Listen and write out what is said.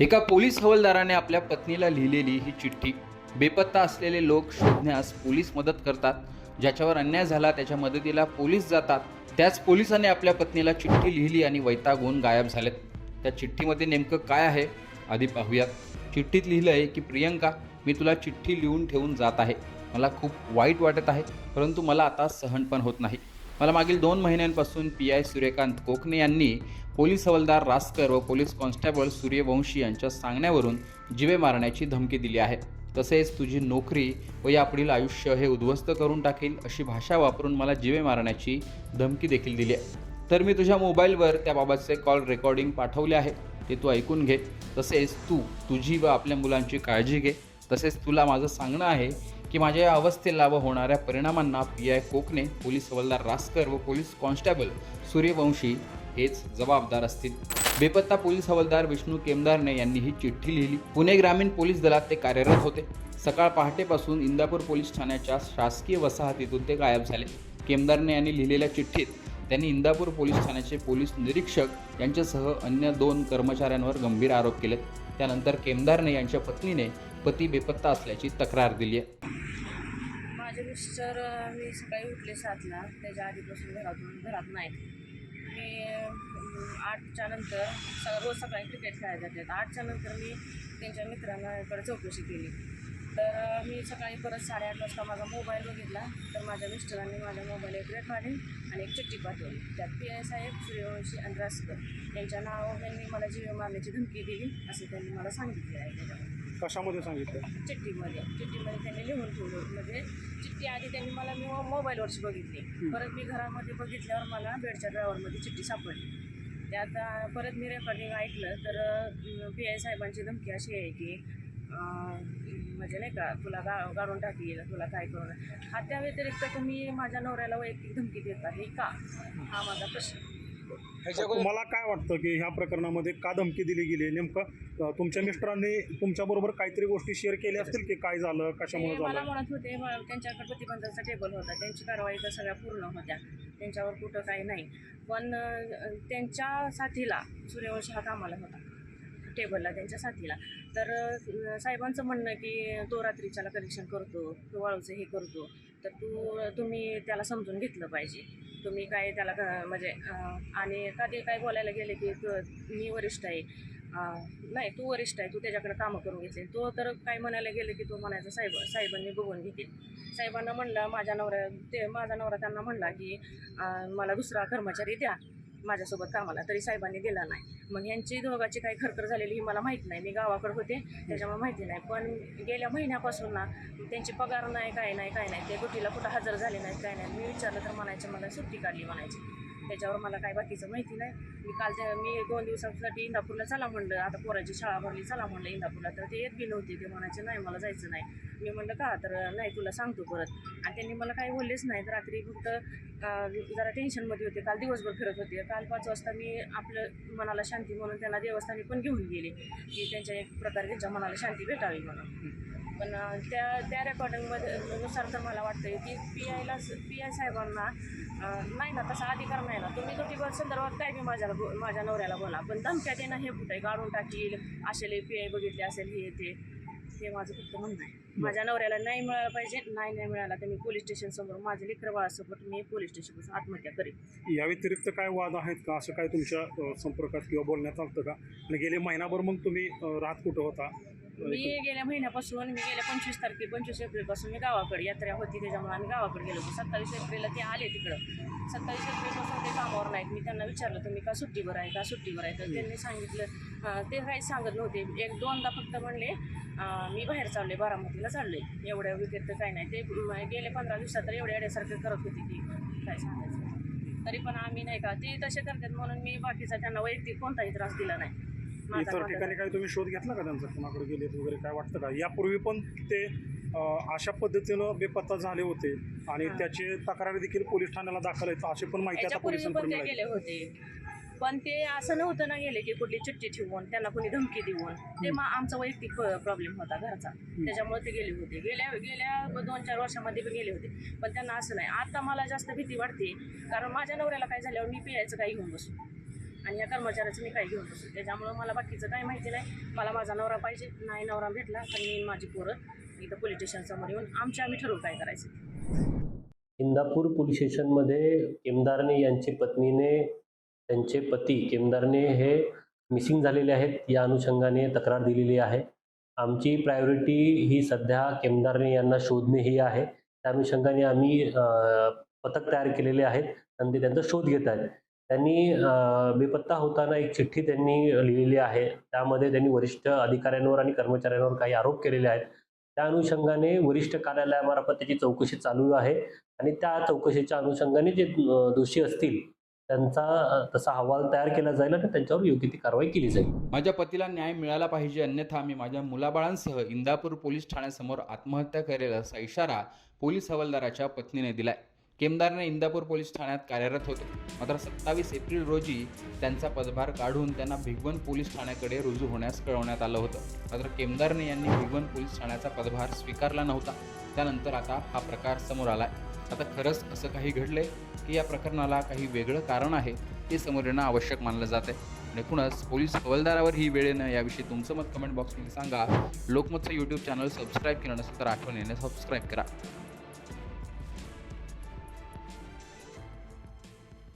एका पोलीस हवालदाराने आपल्या पत्नीला लिहिलेली ही चिठ्ठी. बेपत्ता असलेले लोक शोधण्यास पोलीस मदत करतात. ज्याच्यावर अन्याय झाला त्याच्या मदतीला पोलीस जातात. त्याच पोलिसाने आपल्या पत्नीला चिठ्ठी लिहिली आणि वैतागून गायब झालेत. त्या चिठ्ठीमध्ये नेमकं काय आहे? आधी पाहूयात. चिठ्ठीत लिहिलं आहे की प्रियंका मी तुला चिठ्ठी लिहून ठेवून जात आहे. मला खूप वाईट वाटत आहे परंतु मला आता सहन पण होत नाही. मला मागील दोन महिन्यांपासून पी आय सूर्यकांत कोकणे यांनी पोलीस हवालदार रासकर व पोलीस कॉन्स्टेबल सूर्यवंशी यांच्या सांगण्यावरून जिवे मारण्याची धमकी दिली आहे. तसेच तुझी नोकरी व यापुढील आयुष्य हे उद्ध्वस्त करून टाकेल अशी भाषा वापरून मला जिवे मारण्याची धमकी देखील दिली आहे. तर मी तुझ्या मोबाईलवर त्याबाबतचे कॉल रेकॉर्डिंग पाठवले आहे. ते तू ऐकून घे. तसेच तू तुझी व आपल्या मुलांची काळजी घे. तसेच तुला माझं सांगणं आहे की माझ्या या अवस्थेला व होणाऱ्या परिणामांना पी आय कोकणे पोलीस हवालदार रास्कर व पोलीस कॉन्स्टेबल सूर्यवंशी हेच जबाबदार असतील. बेपत्ता पोलीस हवालदार विष्णू केमदारने यांनी ही चिठ्ठी लिहिली. पुणे ग्रामीण पोलीस दलात ते कार्यरत होते. सकाळ पहाटेपासून इंदापूर पोलीस ठाण्याच्या शासकीय वसाहतीतून ते गायब झाले. केमदारने यांनी लिहिलेल्या चिठ्ठीत त्यांनी इंदापूर पोलीस ठाण्याचे पोलीस निरीक्षक यांच्यासह अन्य दोन कर्मचाऱ्यांवर गंभीर आरोप केलेत. त्यानंतर केमदारने यांच्या पत्नीने पती बेपत्ता असल्याची तक्रार दिली आहे. मिस्टर मी सकाळी उठले सातला. त्याच्या आधीपासून घरातून घरात नाही मी आठच्या नंतर रोज सकाळी क्रिकेट खेळायला जातात. आठच्या नंतर मी त्यांच्या मित्रांकडे चौकशी केली. तर मी सकाळी परत साडेआठ वाजता माझा मोबाईल बघितला. तर माझ्या मिस्टरांनी माझ्या मोबाईल एक रेट काढली आणि एक चिठ्ठी पाठवली. त्यात पी आय साहेब सूर्यवंशी आणि रासकर यांच्या नावावर त्यांनी मला जीव मारण्याची धमकी दिली. असं त्यांनी मला सांगितले आहे. त्याच्यामध्ये कशामध्ये सांगितलं? चिठ्ठीमध्ये. चिठ्ठीमध्ये त्यांनी लिहून ठेवलं म्हणजे चिठ्ठी आधी त्यांनी मला मी मोबाईलवरची बघितली. परत मी घरामध्ये बघितल्यावर मला बेडच्या ड्रायव्हरमध्ये चिठ्ठी सापडली. त्यात अं, परत मी रेकॉर्डिंग ऐकलं तर पी आय साहेबांची धमकी अशी आहे की म्हणजे नाही का तुला गा गाडून टाकील तुला काय करून हा त्या व्यतिरिक्त तुम्ही माझ्या नवऱ्याला वैयक्तिक धमकी देत आहे का? हा माझा प्रश्न. तुम्हाला काय वाटतं की ह्या प्रकरणामध्ये का धमकी दिली गेली? नेमकं तुमच्या मिस्टरांनी तुमच्याबरोबर काहीतरी गोष्टी शेअर केल्या असतील की काय झालं? कशामुळे मला झालं? म्हणत होते त्यांच्याकडे प्रतिबंधाचा टेबल होता. त्यांची कारवाई तर सगळ्या पूर्ण होत्या. त्यांच्यावर कुठं काही नाही. पण अं, त्यांच्या साथीला सूर्यवंशी हा कामाला होता. टेबलला त्यांच्या साथीला. तर अं, साहेबांचं म्हणणं की तो रात्रीच्याला कनेक्शन करतो तो वाळूचं हे करतो. तर तू तुम्ही त्याला समजून घेतलं पाहिजे. तुम्ही काय त्याला म्हणजे आणि कधी काय बोलायला गेले की तू- मी वरिष्ठ आहे. नाही तू वरिष्ठ आहे तू त्याच्याकडे कामं करून घेतले. तो तर काय म्हणायला गेले की तो म्हणायचा साहेब साहेबांनी बघून घेतील साहेबांना म्हणलं माझ्या नवऱ्या ते माझा नवरा त्यांना म्हणला की मला दुसरा कर्मचारी द्या. माझ्यासोबत कामाला तरी साहेबांनी दिला नाही. मग ह्यांची दोघाची काही खरखर झालेली ही मला माहीत नाही. मी गावाकडे होते त्याच्यामुळे माहिती नाही. पण गेल्या महिन्यापासून ना त्यांची पगार नाही काय नाही काय नाही. ते गुटीला कुठं हजर झाले नाहीत काय नाही मी विचारलं तर म्हणायचे मला सुट्टी काढली म्हणायची. त्याच्यावर मला काय बाकीचं माहिती नाही. मी काल त्या मी दोन दिवसासाठी इंदापूरला चला म्हणलं. आता पोराची शाळा भरली चला म्हणलं इंदापूरला. तर ते येत बी नव्हते ते म्हणायचे नाही मला जायचं नाही. मी म्हणलं का? तर नाही तुला सांगतो परत. आणि त्यांनी मला काही बोललेच नाहीत रात्री फक्त जरा टेन्शनमध्ये होते. काल दिवसभर फिरत होते. काल पाच वाजता मी आपलं मनाला शांती म्हणून त्यांना देवस्थानी पण घेऊन गेले. की त्यांच्या एक प्रकारे त्यांच्या मनाला शांती भेटावी म्हणून. पण त्या त्या रेकॉर्डिंगमध्ये नुसार तर मला वाटतं की पी आयला पी आय साहेबांना नाही ना तसा अधिकार नाही ना. तुम्ही तो संदर्भात काय बी माझ्याला बो- माझ्या नवऱ्याला बोला. पण धमक्या देणं हे कुठं आहे? गाडून टाकील असेल पी आय बघितले असेल हे ते. ते माझं फक्त म्हणणं आहे. माझ्या नवऱ्याला नाही मिळालं पाहिजे नाही नाही मिळाला तर मी पोलीस स्टेशन समोर माझे लेकर बाळासोबत मी पोलीस स्टेशनपासून आत्महत्या करेन. या व्यतिरिक्त काय वाद आहेत का? असं काय तुमच्या संपर्कात किंवा बोलण्यात आलं का? आणि गेले महिनाभर मग तुम्ही राहत कुठं होता? मी गेल्या महिन्यापासून मी गेल्या पंचवीस तारखे पंचवीस एप्रिलपासून मी गावाकडे यात्रा होती त्याच्यामुळे आम्ही गावाकडे गेलो होतो. सत्तावीस एप्रिलला ते आले तिकडं. सत्तावीस एप्रिलपासून ते कामावर नाहीत. मी त्यांना विचारलं तुम्ही का सुट्टीवर आहे? का सुट्टीवर आहे? तर त्यांनी सांगितलं ते काहीच सांगत नव्हते. एक दोनदा फक्त म्हणले मी बाहेर चालले बारामतीला चालले एवढ्या व्यतिरिक्त काही नाही. ते म, गेले पंधरा दिवसात तर एवढ्या एवढ्यासारखं करत होते की काय सांगायचं. तरी पण आम्ही नाही का ते तसे करतात म्हणून मी बाकीचा त्यांना वैयक्तिक कोणताही त्रास दिला नाही. इतर ठिकाणी काही तुम्ही शोध घेतला का त्यांचा? कुणाकडे गेले वगैरे काय वाटतं का? यापूर्वी पण ते अशा पद्धतीनं बेपत्ता झाले होते आणि. त्याचे तक्रारी देखील पोलीस ठाण्याला दाखल आहेत अशी पण माहिती आता याच्यापूर्वी पोलिसांकडे पण ते मिळाली गेले होते. पण ते असं नव्हतं ना गेले की कुठली चिठ्ठी ठेवून त्यांना कोणी धमकी देऊन. ते मग आमचा वैयक्तिक प्रॉब्लेम होता घरचा. त्याच्यामुळे ते गेले होते. गेल्या गेल्या दोन चार वर्षामध्ये पण गेले होते. पण त्यांना असं नाही. आता मला जास्त भीती वाटते कारण माझ्या नवऱ्याला काय झाल्यावर मी पियायचं काही घेऊन बसू. आणि या कर्मचाऱ्याचं मी काय घेऊन बसू त्याच्यामुळं मला बाकीचं काही माहिती नाही. मला माझा नवरा पाहिजे. नाही नवरा भेटला तर मी माझी पोरं इथं पोलीस स्टेशनसमोर येऊन आमच्या आम्ही ठरवू काय करायचं. इंदापूर पोलीस स्टेशनमध्ये केमदारने यांची पत्नीने त्यांचे पती केमदारने हे मिसिंग झालेले आहेत. या अनुषंगाने तक्रार दिलेली आहे. आमची प्रायोरिटी ही सध्या केमदारने यांना शोधणे ही आहे. त्या अनुषंगाने आम्ही पथक तयार केलेले आहेत आणि ते त्यांचा शोध घेत आहेत. त्यांनी बेपत्ता होताना एक चिठ्ठी त्यांनी लिहिलेली आहे. त्यामध्ये त्यांनी वरिष्ठ अधिकाऱ्यांवर आणि कर्मचाऱ्यांवर काही आरोप केलेले आहेत. त्या अनुषंगाने वरिष्ठ कार्यालयामार्फत त्याची चौकशी चालू आहे आणि त्या चौकशीच्या अनुषंगाने जे दोषी असतील त्यांचा तसा अहवाल तयार केला जाईल आणि त्यांच्यावर योग्य ती कारवाई केली जाईल. माझ्या पतीला न्याय मिळाला पाहिजे अन्यथा मी माझ्या मुलाबाळांसह इंदापूर पोलीस ठाण्यासमोर आत्महत्या करेल असा इशारा पोलीस हवालदाराच्या पत्नीने दिलाय. केमदारने इंदापूर पोलीस ठाण्यात कार्यरत होते. मात्र सत्तावीस एप्रिल रोजी त्यांचा पदभार काढून त्यांना भिगवण पोलीस ठाण्याकडे रुजू होण्यास कळवण्यात आलं होतं. मात्र केमदारने यांनी भिगवण पोलीस ठाण्याचा पदभार स्वीकारला नव्हता. त्यानंतर आता हा प्रकार समोर आलाय. आता खरंच असं काही घडलंय की या प्रकरणाला काही वेगळं कारण आहे हे समोर येणं आवश्यक मानलं जाते आणि एकूणच पोलीस हवालदारावर ही वेळ येणं याविषयी तुमचं मत कमेंट बॉक्समध्ये सांगा. लोकमतचं यूट्यूब चॅनल सबस्क्राईब केलं नसेल तर आठवणीने सबस्क्राईब करा.